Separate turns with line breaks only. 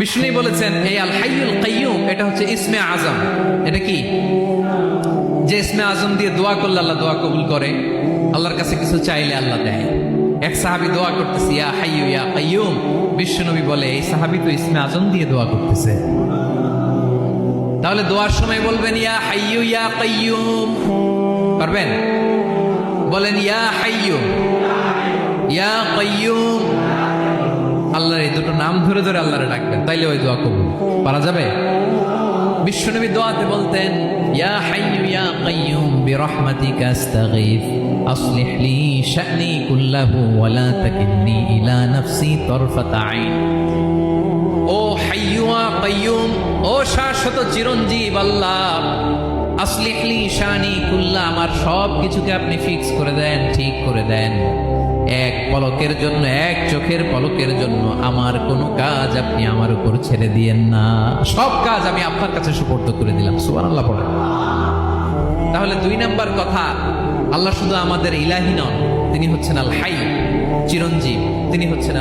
বিষ্ণু বলেছেন এই আল হাইয়ুল কাইয়ুম এটা হচ্ছে ইসমে আজম। এটা কি? যে ইসমে আজম দিয়ে দোয়া করলে আল্লাহ দোয়া কবুল করে, আল্লাহর কাছে কিছু চাইলে আল্লাহ দেয়। এক সাহাবি দোয়া করতেছে, ইয়া হাইয়ু, ইয়া কাইয়ুম বিশ্বনবী বলে, এই সাহাবি তো ইসমে আজম দিয়ে দোয়া করতেছে। তাহলে দোয়ার সময় বলবেন, ইয়া হাইয়ু, ইয়া কাইয়ুম পারবেন? বলেন, ইয়া হাইয়ু নাম ধরে ধরে আল্লাহরে ডাকবেন, তাইলে ওই দোয়া কবুল। পারা যাবে? বিশ্বনবী দোয়াতে বলতেন ও ও শাশ্বত শানি কুল্লা আমার সব কিছুকে আপনি ফিক্স করে দেন, ঠিক করে দেন। পলকের জন্য, এক চোখের পলকের জন্য আমার কোনো কাজ আপনি আমার উপর ছেড়ে দিয়েন না। সব কাজ আমি আপনার কাছে সুপর্দ করে দিলাম। সুবান আল্লাহ পড়ে তাহলে দুই নাম্বার কথা, আল্লাহ শুধু আমাদের ইলাহি নন, তিনি হচ্ছেন আল হাই চিরঞ্জীব, তিনি হচ্ছেন